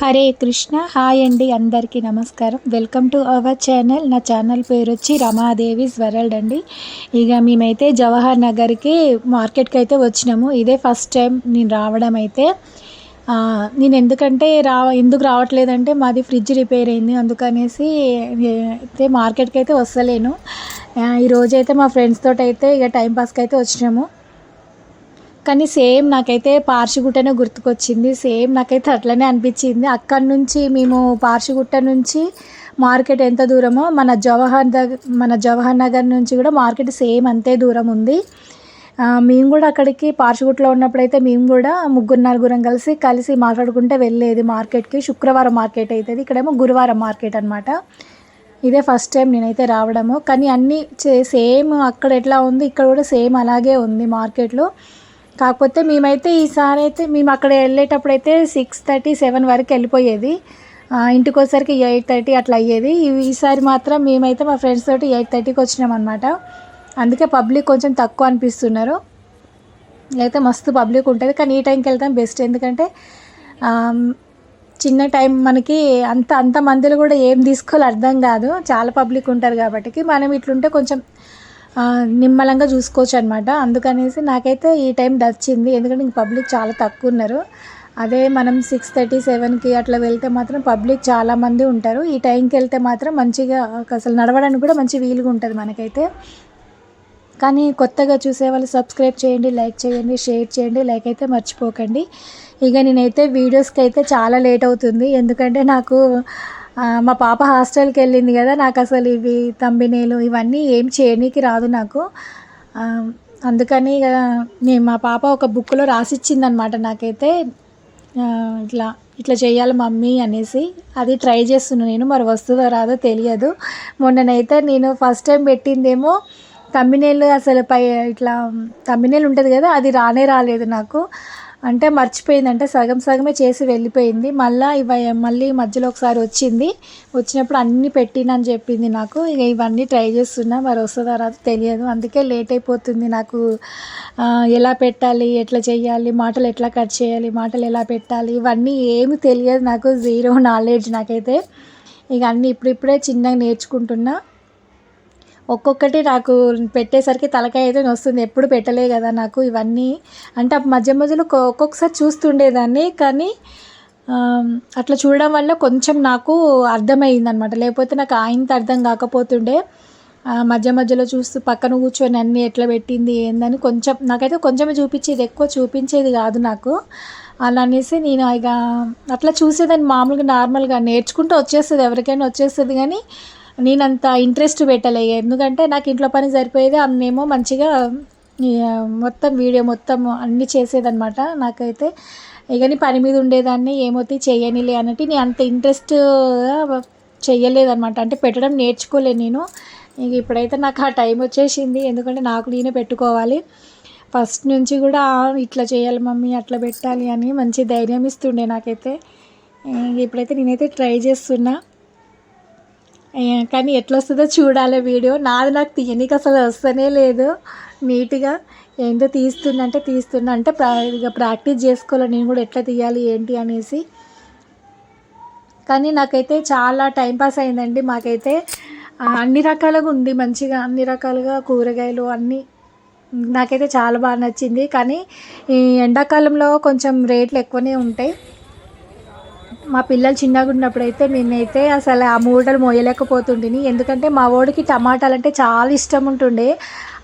Hare Krishna hi అండి అందరికీ నమస్కారం. వెల్కమ్ టు అవర్ ఛానల్ నా ఛానల్ పేరు వచ్చి రమాదేవి వరల్డ్ అండి. ఇక మేమైతే జవహర్ నగర్కి మార్కెట్కి అయితే వచ్చినాము. ఇదే ఫస్ట్ టైం నేను రావడం అయితే. నేను ఎందుకంటే రా ఎందుకు రావట్లేదంటే మాది ఫ్రిడ్జ్ రిపేర్ అయింది. అందుకనేసి అయితే మార్కెట్కి అయితే వస్తలేను. ఈరోజైతే ఈరోజు అయితే మా ఫ్రెండ్స్ తోటి అయితే ఇక టైంపాస్కి అయితే వచ్చినాము. కానీ సేమ్ నాకైతే పార్షిగుట్టనే గుర్తుకొచ్చింది. సేమ్ నాకైతే అట్లనే అనిపించింది. అక్కడి నుంచి మేము పార్షిగుట్ట నుంచి మార్కెట్ ఎంత దూరమో మన జవహర్ దగ్గర మన జవహర్ నగర్ నుంచి కూడా మార్కెట్ సేమ్ అంతే దూరం ఉంది. మేము కూడా అక్కడికి పార్షిగుట్లో ఉన్నప్పుడైతే మేము కూడా ముగ్గురు నలుగురం కలిసి కలిసి మాట్లాడుకుంటే వెళ్ళేది మార్కెట్కి. శుక్రవారం మార్కెట్ అవుతుంది ఇక్కడేమో గురువారం మార్కెట్ అనమాట ఇదే ఫస్ట్ టైం నేనైతే రావడము. కానీ అన్నీ సేమ్ అక్కడ ఎట్లా ఉంది ఇక్కడ కూడా సేమ్ అలాగే ఉంది మార్కెట్లో. కాకపోతే మేమైతే ఈసారి అయితే మేము అక్కడ వెళ్ళేటప్పుడు అయితే సిక్స్ థర్టీ సెవెన్ వరకు వెళ్ళిపోయేది. ఇంటికి వచ్చేసరికి ఎయిట్ థర్టీ అట్లా అయ్యేది. ఈసారి మాత్రం మేమైతే మా ఫ్రెండ్స్ తోటి ఎయిట్ థర్టీకి వచ్చినాం అనమాట అందుకే పబ్లిక్ కొంచెం తక్కువ అనిపిస్తున్నారు. అయితే మస్తు పబ్లిక్ ఉంటుంది. కానీ ఈ టైంకి వెళ్తాం బెస్ట్. ఎందుకంటే చిన్న టైం మనకి అంత అంత మందిలో కూడా ఏం తీసుకోవాలి అర్థం కాదు. చాలా పబ్లిక్ ఉంటారు కాబట్టి మనం ఇట్లుంటే కొంచెం నిమ్మలంగా చూసుకోవచ్చు అనమాట అందుకనేసి నాకైతే ఈ టైం నచ్చింది. ఎందుకంటే ఇంక పబ్లిక్ చాలా తక్కువ ఉన్నారు అదే మనం సిక్స్ థర్టీ సెవెన్కి అట్లా వెళ్తే మాత్రం పబ్లిక్ చాలామంది ఉంటారు. ఈ టైంకి వెళ్తే మాత్రం మంచిగా అసలు నడవడానికి కూడా మంచి వీలుగా ఉంటుంది మనకైతే. కానీ కొత్తగా చూసే వాళ్ళు సబ్స్క్రైబ్ చేయండి లైక్ చేయండి షేర్ చేయండి లైక్ అయితే మర్చిపోకండి. ఇక నేనైతే వీడియోస్కి అయితే చాలా లేట్ అవుతుంది. ఎందుకంటే నాకు మా పాప హాస్టల్కి వెళ్ళింది కదా నాకు అసలు ఇవి తంబినేలు ఇవన్నీ ఏం చేయనీకి రాదు నాకు. అందుకని ఇక నేను మా పాప ఒక బుక్లో రాసిచ్చిందనమాట నాకైతే. ఇట్లా ఇట్లా చేయాలి మమ్మీ అనేసి. అది ట్రై చేస్తున్నాను నేను మరి వస్తుందో రాదో తెలియదు. మొన్ననైతే నేను ఫస్ట్ టైం పెట్టిందేమో తమ్మినేళ్ళు అసలు పై ఇట్లా తమ్మినేళ్ళు ఉంటుంది కదా అది రానే రాలేదు నాకు. అంటే మర్చిపోయింది అంటే సగం సగమే చేసి వెళ్ళిపోయింది. మళ్ళీ ఇవ మళ్ళీ మధ్యలో ఒకసారి వచ్చింది. వచ్చినప్పుడు అన్నీ పెట్టినని చెప్పింది నాకు. ఇక ఇవన్నీ ట్రై చేస్తున్నా. మరి వస్తుందో రాదు తెలియదు. అందుకే లేట్ అయిపోతుంది నాకు. ఎలా పెట్టాలి? ఎట్లా చేయాలి మాటలు ఎట్లా కట్ చేయాలి? మాటలు ఎలా పెట్టాలి? ఇవన్నీ ఏమి తెలియదు నాకు. జీరో నాలెడ్జ్ నాకైతే. ఇక అన్నీ ఇప్పుడిప్పుడే చిన్నగా నేర్చుకుంటున్నా. ఒక్కొక్కటి నాకు పెట్టేసరికి తలకాయ అయితే వస్తుంది ఎప్పుడు పెట్టలే కదా నాకు ఇవన్నీ. అంటే మధ్య మధ్యలో ఒక్కొక్కసారి చూస్తుండేదాన్ని. కానీ అట్లా చూడడం వల్ల కొంచెం నాకు అర్థమైంది అనమాట లేకపోతే నాకు ఆయంత అర్థం కాకపోతుండే. మధ్య మధ్యలో చూస్తూ పక్కన కూర్చొని అన్నీ ఎట్లా పెట్టింది ఏందని కొంచెం నాకైతే కొంచెమే చూపించేది ఎక్కువ చూపించేది కాదు నాకు. అలా అనేసి నేను ఇక అట్లా చూసేదాన్ని మామూలుగా నార్మల్గా. నేర్చుకుంటూ వచ్చేస్తుంది ఎవరికైనా వచ్చేస్తుంది. కానీ నేనంత ఇంట్రెస్ట్ పెట్టలే. ఎందుకంటే నాకు ఇంట్లో పని సరిపోయేది అన్నేమో మంచిగా మొత్తం వీడియో మొత్తం అన్నీ చేసేదనమాట నాకైతే. ఇక నీ పని మీద ఉండేదాన్ని ఏమవుతాయి చేయనిలే అన్నట్టు నేను అంత ఇంట్రెస్ట్ చేయలేదనమాట అంటే పెట్టడం నేర్చుకోలే నేను. ఇక ఇప్పుడైతే నాకు ఆ టైం వచ్చేసింది. ఎందుకంటే నాకు నేనే పెట్టుకోవాలి. ఫస్ట్ నుంచి కూడా ఇట్లా చేయాలి మమ్మీ అట్లా పెట్టాలి అని మంచి ధైర్యం ఇస్తుండే నాకైతే. ఇంక ఇప్పుడైతే నేనైతే ట్రై చేస్తున్నా. కానీ ఎట్లా వస్తుందో చూడాలి వీడియో. నాది నాకు తీయనీకి అసలు వస్తూనే లేదు. నీట్గా ఏందో తీస్తున్నా అంటే తీస్తున్నా. అంటే ప్రా ఇక ప్రాక్టీస్ చేసుకోవాలి నేను కూడా ఎట్లా తీయాలి ఏంటి అనేసి. కానీ నాకైతే చాలా టైంపాస్ అయిందండి. మాకైతే అన్ని రకాలుగా ఉంది మంచిగా. అన్ని రకాలుగా కూరగాయలు అన్నీ. నాకైతే చాలా బాగా నచ్చింది. కానీ ఈ ఎండాకాలంలో కొంచెం రేట్లు ఎక్కువనే ఉంటాయి. మా పిల్లలు చిన్నగా ఉన్నప్పుడు అయితే నేనైతే అసలు ఆ మూటలు మోయలేకపోతుంటిని ఎందుకంటే మా వాడికి టమాటాలు అంటే చాలా ఇష్టం ఉంటుండే.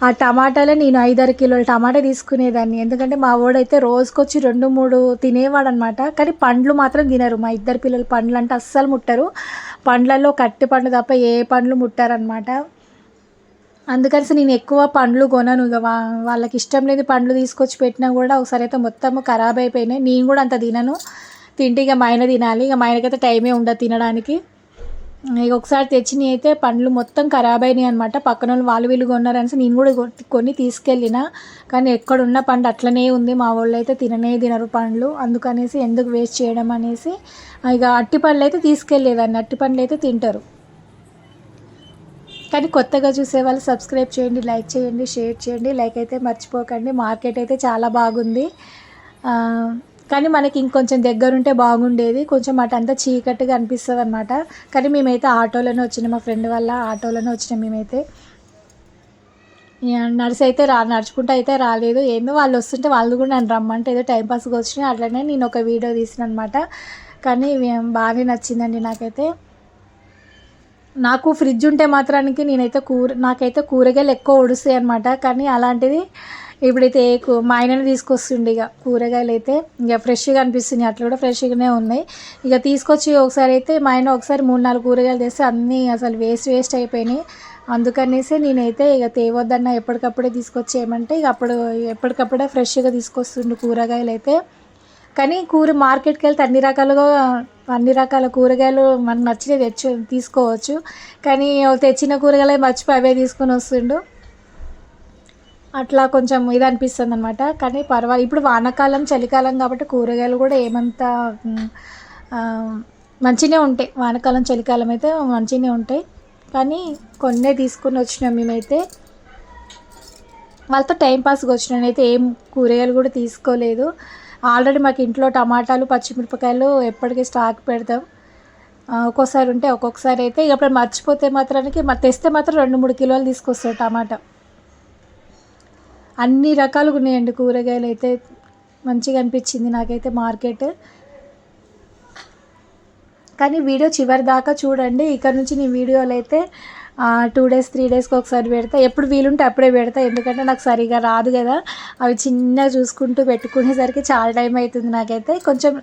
ఆ టమాటాలే నేను ఐదారు కిలోల టమాటా తీసుకునేదాన్ని. ఎందుకంటే మా వాడైతే రోజుకొచ్చి రెండు మూడు తినేవాడు అనమాట కానీ పండ్లు మాత్రం తినరు. మా ఇద్దరు పిల్లలు పండ్లు అంటే అస్సలు ముట్టరు. పండ్లలో కట్టి పండు తప్ప ఏ పండ్లు ముట్టారనమాట. అందుకని నేను ఎక్కువ పండ్లు కొనను. ఇక వా వాళ్ళకి ఇష్టం లేని పండ్లు తీసుకొచ్చి పెట్టినా కూడా ఒకసారి అయితే మొత్తం ఖరాబ్ అయిపోయినాయి. నేను కూడా అంత తినను. తింటే ఇక మా ఆయన తినాలి. ఇక మా ఆయనకైతే టైమే ఉండదు తినడానికి. ఇక ఒకసారి తెచ్చినవి అయితే పండ్లు మొత్తం ఖరాబ్ అయినాయి అనమాట పక్కన వాళ్ళు వాళ్ళు వీళ్ళు కొన్నారనేసి నేను కూడా కొన్ని తీసుకెళ్ళిన. కానీ ఎక్కడున్న పండు అట్లనే ఉంది. మా వాళ్ళు అయితే తిననే తినరు పండ్లు. అందుకనేసి ఎందుకు వేస్ట్ చేయడం అనేసి ఇక అట్టి పండ్లు అయితే తీసుకెళ్ళేదాన్ని అట్టి పండ్లు అయితే తింటారు. కానీ కొత్తగా చూసే వాళ్ళు సబ్స్క్రైబ్ చేయండి లైక్ చేయండి షేర్ చేయండి. లైక్ అయితే మర్చిపోకండి. మార్కెట్ అయితే చాలా బాగుంది. కానీ మనకి ఇంకొంచెం దగ్గరుంటే బాగుండేది. కొంచెం అటంతా చీకటిగా అనిపిస్తుంది అనమాట కానీ మేమైతే ఆటోలోనే వచ్చినాం. మా ఫ్రెండ్ వల్ల ఆటోలోనే వచ్చినాం మేమైతే. ఇక నడిచి అయితే రా నడుచుకుంటూ అయితే రాలేదు. ఏందో వాళ్ళు వస్తుంటే వాళ్ళు కూడా నన్ను రమ్మంటే ఏదో టైంపాస్గా వచ్చినాయి. అట్లనే నేను ఒక వీడియో తీసిన అనమాట కానీ బాగానే నచ్చిందండి నాకైతే. నాకు ఫ్రిడ్జ్ ఉంటే మాత్రానికి నేనైతే కూర నాకైతే కూరగాయలు ఎక్కువ ఉడుస్తాయి అనమాట కానీ అలాంటిది ఇప్పుడైతే కూ మా ఆయననే తీసుకొస్తుండే ఇక. కూరగాయలు అయితే ఇక ఫ్రెష్గా అనిపిస్తున్నాయి. అట్లా కూడా ఫ్రెష్గానే ఉన్నాయి. ఇక తీసుకొచ్చి ఒకసారి అయితే మా ఆయన ఒకసారి మూడు నాలుగు కూరగాయలు తెస్తే అన్నీ అసలు వేస్ట్ వేస్ట్ అయిపోయినాయి. అందుకనేసి నేనైతే ఇక తేవద్దన్న ఎప్పటికప్పుడే తీసుకొచ్చేయమంటే ఇక అప్పుడు ఎప్పటికప్పుడే ఫ్రెష్గా తీసుకొస్తుండు కూరగాయలు అయితే. కానీ కూర మార్కెట్కి వెళ్తే అన్ని రకాలుగా అన్ని రకాల కూరగాయలు మనకు నచ్చినవి తెచ్చు తీసుకోవచ్చు. కానీ తెచ్చిన కూరగాయలు మర్చిపోయి అవే తీసుకొని వస్తుండు. అట్లా కొంచెం ఇది అనిపిస్తుంది అనమాట కానీ పర్వాలేదు ఇప్పుడు వానాకాలం చలికాలం కాబట్టి కూరగాయలు కూడా ఏమంత మంచిగా ఉంటాయి. వానాకాలం చలికాలం అయితే మంచినే ఉంటాయి. కానీ కొన్నే తీసుకుని వచ్చినాం మేమైతే. వాళ్ళతో టైంపాస్గా వచ్చినాను అయితే ఏం కూరగాయలు కూడా తీసుకోలేదు. ఆల్రెడీ మాకు ఇంట్లో టమాటాలు పచ్చిమిరపకాయలు ఎప్పటికీ స్టాక్ పెడతాం. ఒక్కోసారి ఉంటే ఒక్కొక్కసారి అయితే ఇక మర్చిపోతే మాత్రానికి తెస్తే మాత్రం రెండు మూడు కిలోలు తీసుకొస్తారు టమాటా. అన్ని రకాలుగా ఉన్నాయండి కూరగాయలు అయితే. మంచిగా అనిపించింది నాకైతే మార్కెట్. కానీ వీడియో చివరి దాకా చూడండి. ఇక్కడ నుంచి నీ వీడియోలు అయితే టూ డేస్ త్రీ డేస్కి ఒకసారి పెడతా. ఎప్పుడు వీలుంటే అప్పుడే పెడతా. ఎందుకంటే నాకు సరిగా రాదు కదా. అవి చిన్నగా చూసుకుంటూ పెట్టుకునేసరికి చాలా టైం అవుతుంది నాకైతే. కొంచెం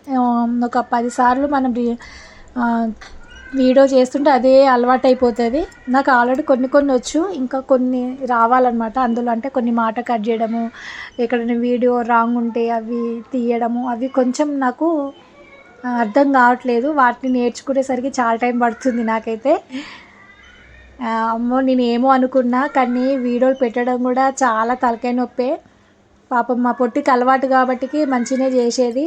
ఒక పది సార్లు మనం వీడియో చేస్తుంటే అదే అలవాటు అయిపోతుంది నాకు ఆల్రెడీ కొన్ని కొన్ని వచ్చు ఇంకా కొన్ని రావాలన్నమాట. అందులో అంటే కొన్ని మాట కట్ చేయడము ఎక్కడైనా వీడియో రాంగ్ ఉంటే అవి తీయడము అవి కొంచెం నాకు అర్థం కావట్లేదు. వాటిని నేర్చుకునేసరికి చాలా టైం పడుతుంది నాకైతే. అమ్మో నేను ఏమో అనుకున్నా కానీ వీడియోలు పెట్టడం కూడా చాలా తలకాయ నొప్పే. పాపం మా పొట్టికి అలవాటు కాబట్టికి మంచినే చేసేది.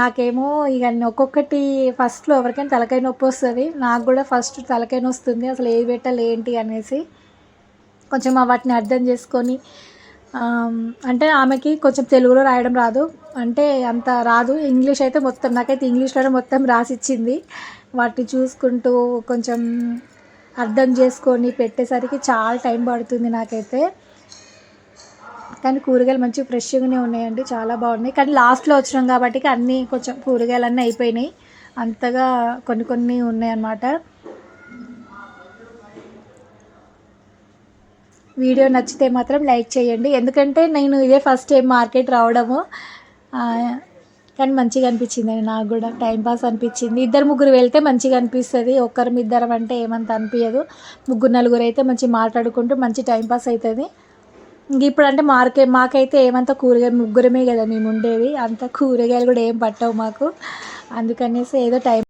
నాకేమో ఇక ఒక్కొక్కటి ఫస్ట్లో ఎవరికైనా తలకాయ నొప్పి వస్తుంది. నాకు కూడా ఫస్ట్ తలకాయ వస్తుంది అసలు ఏది పెట్టాలి ఏంటి అనేసి కొంచెం వాటిని అర్థం చేసుకొని అంటే ఆమెకి కొంచెం తెలుగులో రాయడం రాదు. అంటే అంత రాదు. ఇంగ్లీష్ అయితే మొత్తం నాకైతే ఇంగ్లీష్లోనే మొత్తం రాసిచ్చింది. వాటిని చూసుకుంటూ కొంచెం అర్థం చేసుకొని పెట్టేసరికి చాలా టైం పడుతుంది నాకైతే. కానీ కూరగాయలు మంచి ఫ్రెష్గానే ఉన్నాయండి చాలా బాగున్నాయి. కానీ లాస్ట్లో వచ్చినాం కాబట్టి అన్నీ కొంచెం కూరగాయలు అన్నీ అయిపోయినాయి. అంతగా కొన్ని కొన్ని ఉన్నాయి అన్నమాట వీడియో నచ్చితే మాత్రం లైక్ చేయండి. ఎందుకంటే నేను ఇదే ఫస్ట్ టైం మార్కెట్ రావడము. కానీ మంచిగా అనిపించింది నాకు కూడా. టైంపాస్ అనిపించింది. ఇద్దరు ముగ్గురు వెళ్తే మంచిగా అనిపిస్తుంది. ఒక్కరు ఇద్దరం అంటే ఏమంత అనిపించదు ముగ్గురు నలుగురు అయితే మంచి మాట్లాడుకుంటూ మంచి టైంపాస్ అవుతుంది. ఇంక ఇప్పుడు అంటే మార్కే మాకైతే ఏమంత కూరగాయలు ముగ్గురమే కదా మేము ఉండేది. అంత కూరగాయలు కూడా ఏం పట్టవు మాకు. అందుకనేసి ఏదో టైం